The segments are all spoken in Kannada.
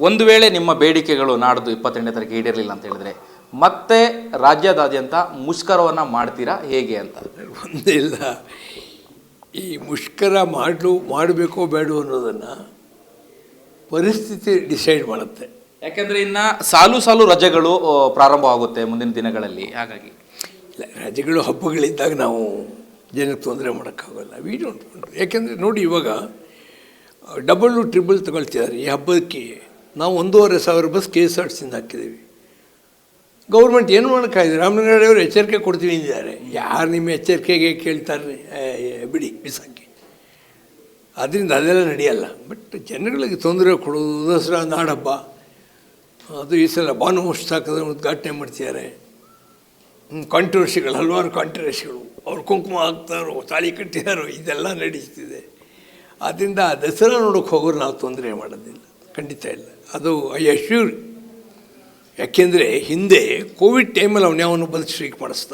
ಒಂದು ವೇಳೆ ನಿಮ್ಮ ಬೇಡಿಕೆಗಳು ನಾಡ್ದು ಇಪ್ಪತ್ತೆಂಟನೇ ತಾರೀಕು ಈಡೇರಲಿಲ್ಲ ಅಂತ ಹೇಳಿದ್ರೆ ಮತ್ತೆ ರಾಜ್ಯದಾದ್ಯಂತ ಮುಷ್ಕರವನ್ನ ಮಾಡ್ತೀರಾ ಹೇಗೆ ಅಂತ? ಒಂದಿಲ್ಲ ಈ ಮುಷ್ಕರ ಮಾಡಲು ಮಾಡಬೇಕೋ ಬೇಡೋ ಅನ್ನೋದನ್ನು ಪರಿಸ್ಥಿತಿ ಡಿಸೈಡ್ ಮಾಡುತ್ತೆ. ಯಾಕೆಂದರೆ ಇನ್ನು ಸಾಲು ಸಾಲು ರಜೆಗಳು ಪ್ರಾರಂಭವಾಗುತ್ತೆ ಮುಂದಿನ ದಿನಗಳಲ್ಲಿ. ಹಾಗಾಗಿ. ಇಲ್ಲ ರಜೆಗಳು ಹಬ್ಬಗಳಿದ್ದಾಗ ನಾವು ಜನಕ್ಕೆ ತೊಂದರೆ ಮಾಡೋಕ್ಕಾಗಲ್ಲ. ವಿ ಡೋಂಟ್ ಯಾಕೆಂದರೆ ನೋಡಿ ಇವಾಗ ಡಬಲ್ಲು ಟ್ರಿಬಲ್ ತಗೊಳ್ತಿದ್ದಾರೆ ಈ ಹಬ್ಬಕ್ಕೆ. ನಾವು ಒಂದೂವರೆ ಸಾವಿರ ಬಸ್ ಕೆ ಎಸ್ ಆರ್ ಹಾಕಿದ್ದೀವಿ. ಗೌರ್ಮೆಂಟ್ ಏನು ಮಾಡೋಕ್ಕಾಗಿದೆ? ರಾಮನಗರವರು ಎಚ್ಚರಿಕೆ ಕೊಡ್ತೀವಿ ಅಂದಿದ್ದಾರೆ. ಯಾರು ನಿಮ್ಮ ಎಚ್ಚರಿಕೆಗೆ ಕೇಳ್ತಾರೆ? ಬಿಡಿ, ಬಿಸಾಕಿ. ಅದರಿಂದ ಅದೆಲ್ಲ ನಡೆಯಲ್ಲ. ಬಟ್ ಜನಗಳಿಗೆ ತೊಂದರೆ ಕೊಡೋದು ದಸರಾ, ನಾಡಹಬ್ಬ. ಅದು ಈ ಸಲ ಮುಷ್ತಾಕದ ಉದ್ಘಾಟನೆ ಮಾಡ್ತಿದ್ದಾರೆ. ಕಾಂಟ್ರವರ್ಸಿಗಳು ಹಲವಾರು ಕಾಂಟ್ರವರ್ಸಿಗಳು ಅವ್ರು ಕುಂಕುಮ ಹಾಕ್ತಾರೋ, ತಾಳಿ ಕಟ್ಟಿದಾರೋ, ಇದೆಲ್ಲ ನಡೀತಿದೆ ಆದ್ದರಿಂದ ದಸರಾ ನೋಡೋಕೆ ಹೋಗೋರು ನಾವು ತೊಂದರೆ ಮಾಡೋದಿಲ್ಲ. ಖಂಡಿತ ಇಲ್ಲ. ಅದು ಐ ಅಶ್ಯೂರ್ ಯಾಕೆಂದರೆ ಹಿಂದೆ ಕೋವಿಡ್ ಟೈಮಲ್ಲಿ ಅವನು ಯಾವನ್ನು ಬಂದು ಸ್ಟ್ರೈಕ್ ಮಾಡಿಸ್ದ.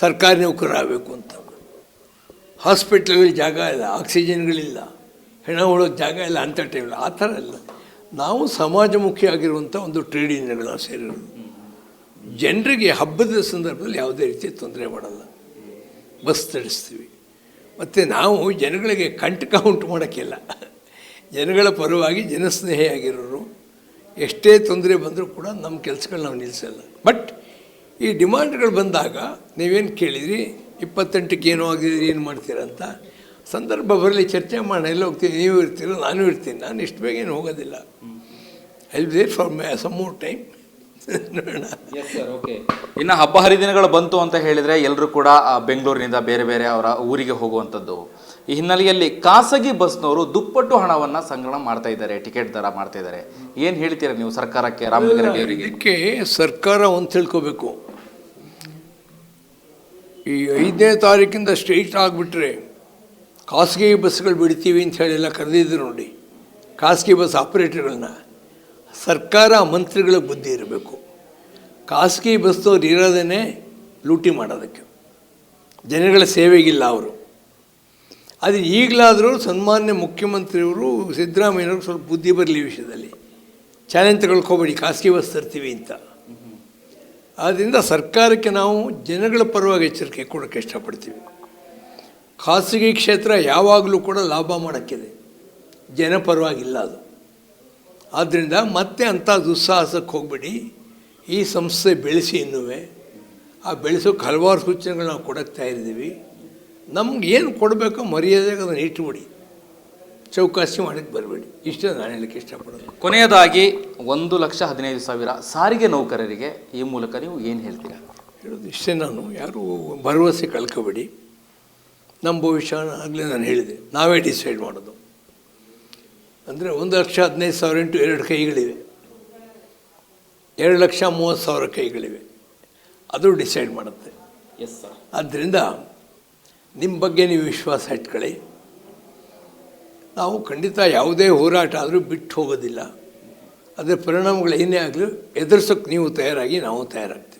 ಸರ್ಕಾರಿ ನೌಕರರಾಗಬೇಕು ಅಂತ. ಹಾಸ್ಪಿಟ್ಲ್ಗಳಿಗೆ ಜಾಗ ಇಲ್ಲ, ಆಕ್ಸಿಜನ್ಗಳಿಲ್ಲ, ಹೆಣ ಉಳೋಕ್ಕೆ ಜಾಗ ಇಲ್ಲ ಅಂಥ ಟೈಮಲ್ಲಿ. ಆ ಥರ ಇಲ್ಲ. ನಾವು ಸಮಾಜಮುಖಿ ಆಗಿರುವಂಥ ಒಂದು ಟ್ರೇಡ್ ಯೂನಿಯನ್ಗಳು ನಾವು ಸೇರಿರೋದು. ಜನರಿಗೆ ಹಬ್ಬದ ಸಂದರ್ಭದಲ್ಲಿ ಯಾವುದೇ ರೀತಿ ತೊಂದರೆ ಮಾಡಲ್ಲ. ಬಸ್ ತಡಿಸ್ತೀವಿ. ಮತ್ತು ನಾವು ಜನಗಳಿಗೆ ಕಂಟಕ ಉಂಟು ಮಾಡೋಕ್ಕಿಲ್ಲ. ಜನಗಳ ಪರವಾಗಿ ಜನಸ್ನೇಹಿಯಾಗಿರೋರು ಎಷ್ಟೇ ತೊಂದರೆ ಬಂದರೂ ಕೂಡ ನಮ್ಮ ಕೆಲಸಗಳು ನಾವು ನಿಲ್ಲಿಸಲ್ಲ ಬಟ್ ಈ ಡಿಮಾಂಡ್ಗಳು ಬಂದಾಗ ನೀವೇನು ಕೇಳಿದ್ರಿ? ಇಪ್ಪತ್ತೆಂಟಕ್ಕೆ ಏನೋ ಆಗಿದ್ರಿ ಏನು ಮಾಡ್ತೀರಾ ಅಂತ? ಸಂದರ್ಭ ಬರಲಿ ಚರ್ಚೆ ಮಾಡೋಣ ಎಲ್ಲ ಹೋಗ್ತೀನಿ ನೀವು ಇರ್ತೀರ ನಾನು ಇರ್ತೀನಿ. ನಾನು ಇಷ್ಟು ಬೇಗ ಏನು ಹೋಗೋದಿಲ್ಲ I there for my some more time ನೋಡೋಣ ಇನ್ನು ಹಬ್ಬ ಹರಿದಿನಗಳು ಬಂತು ಅಂತ ಹೇಳಿದ್ರೆ ಎಲ್ಲರೂ ಕೂಡ ಆ, ಬೆಂಗಳೂರಿನಿಂದ ಬೇರೆ ಬೇರೆ ಅವರ ಊರಿಗೆ ಹೋಗುವಂಥದ್ದು. ಈ ಹಿನ್ನೆಲೆಯಲ್ಲಿ ಖಾಸಗಿ ಬಸ್ನವರು ದುಪ್ಪಟ್ಟು ಹಣವನ್ನ ಸಂಗ್ರಹ ಮಾಡ್ತಾ ಇದ್ದಾರೆ ಟಿಕೆಟ್ ದರ ಮಾಡ್ತಾ ಇದ್ದಾರೆ. ಏನ್ ಹೇಳ್ತೀರಾ ನೀವು ಸರ್ಕಾರಕ್ಕೆ ರಾಮಲಿಂಗ ರೆಡ್ಡಿ ಅವರಿಗೆ ಇದಕ್ಕೆ ಸರ್ಕಾರ ಒಂದು ತಿಳ್ಕೋಬೇಕು. ಈ ಐದನೇ ತಾರೀಕಿಂದ ಸ್ಟ್ರೈಟ್ ಆಗಿಬಿಟ್ರೆ ಖಾಸಗಿ ಬಸ್ಗಳು ಬಿಡ್ತೀವಿ ಅಂತ ಹೇಳಿ ಎಲ್ಲ ಕರೆದಿದ್ರು ನೋಡಿ. ಖಾಸಗಿ ಬಸ್ ಆಪ್ರೇಟರ್ಗಳನ್ನ. ಸರ್ಕಾರ ಮಂತ್ರಿಗಳ ಬುದ್ಧಿ ಇರಬೇಕು. ಖಾಸಗಿ ಬಸ್ನವ್ರು ಇರೋದೇ ಲೂಟಿ ಮಾಡೋದಕ್ಕೆ. ಜನಗಳ ಸೇವೆಗಿಲ್ಲ ಅವರು. ಅದು ಈಗಲಾದರೂ ಸನ್ಮಾನ್ಯ ಮುಖ್ಯಮಂತ್ರಿಯವರು ಸಿದ್ದರಾಮಯ್ಯವ್ರಿಗೆ ಸ್ವಲ್ಪ ಬುದ್ಧಿ ಬರಲಿ ವಿಷಯದಲ್ಲಿ. ಚಾಲೆಂಜ್ ತಗೊಳ್ಕೋಬೇಡಿ, ಖಾಸಗಿ ಬಸ್ ತರ್ತೀವಿ ಅಂತ. ಆದ್ದರಿಂದ ಸರ್ಕಾರಕ್ಕೆ ನಾವು ಜನಗಳ ಪರವಾಗಿ ಎಚ್ಚರಿಕೆ ಕೊಡೋಕ್ಕೆ ಇಷ್ಟಪಡ್ತೀವಿ. ಖಾಸಗಿ ಕ್ಷೇತ್ರ ಯಾವಾಗಲೂ ಕೂಡ ಲಾಭ ಮಾಡೋಕ್ಕಿದೆ. ಜನ ಪರವಾಗಿಲ್ಲ ಅದು. ಆದ್ದರಿಂದ ಮತ್ತೆ ಅಂಥ ದುಸ್ಸಾಹಸಕ್ಕೆ ಹೋಗ್ಬೇಡಿ. ಈ ಸಂಸ್ಥೆ ಬೆಳೆಸಿ ಇನ್ನುವೆ ಆ ಬೆಳೆಸೋಕೆ ಹಲವಾರು ಸೂಚನೆಗಳು ನಾವು ಕೊಡಕ್ಕೆ ತಯಾರಿದ್ದೀವಿ ನಮ್ಗೆ ಏನು ಕೊಡಬೇಕೋ ಮರ್ಯಾದೆಗೆ ಅದನ್ನು ಇಟ್ಬಿಡಿ ಚೌಕಾಸಿ ಮಾಡಕ್ಕೆ ಬರಬೇಡಿ. ಇಷ್ಟೇ ನಾನು ಹೇಳಕ್ಕೆ ಇಷ್ಟಪಡೋದು. ಕೊನೆಯದಾಗಿ ಒಂದು ಲಕ್ಷ ಹದಿನೈದು ಸಾವಿರ ಸಾರಿಗೆ ನೌಕರರಿಗೆ ಈ ಮೂಲಕ ನೀವು ಏನು ಹೇಳ್ತೀರಾ? ಹೇಳೋದು ಇಷ್ಟೇ ನಾನು. ಯಾರೂ ಭರವಸೆ ಕಳ್ಕೊಬೇಡಿ. ನಮ್ಮ ಭವಿಷ್ಯ ಆಗಲೇ ನಾನು ಹೇಳಿದೆ. ನಾವೇ ಡಿಸೈಡ್ ಮಾಡೋದು. ಅಂದರೆ ಒಂದು ಲಕ್ಷ ಹದಿನೈದು ಸಾವಿರ ಇಂಟು ಎರಡು ಕೈಗಳಿವೆ. ಎರಡು ಲಕ್ಷ ಮೂವತ್ತು ಸಾವಿರ ಕೈಗಳಿವೆ. ಅದು ಡಿಸೈಡ್ ಮಾಡುತ್ತೆ. ಎಸ್ ಸರ್ ಆದ್ದರಿಂದ ನಿಮ್ಮ ಬಗ್ಗೆ ನೀವು ವಿಶ್ವಾಸ ಇಟ್ಕೊಳ್ಳಿ. ನಾವು ಖಂಡಿತ ಯಾವುದೇ ಹೋರಾಟ ಆದರೂ ಬಿಟ್ಟು ಹೋಗೋದಿಲ್ಲ. ಅದರ ಪರಿಣಾಮಗಳು ಏನೇ ಆಗಲಿ ಎದುರಿಸೋಕೆ ನೀವು ತಯಾರಾಗಿ ನಾವು ತಯಾರಾಗ್ತೀವಿ.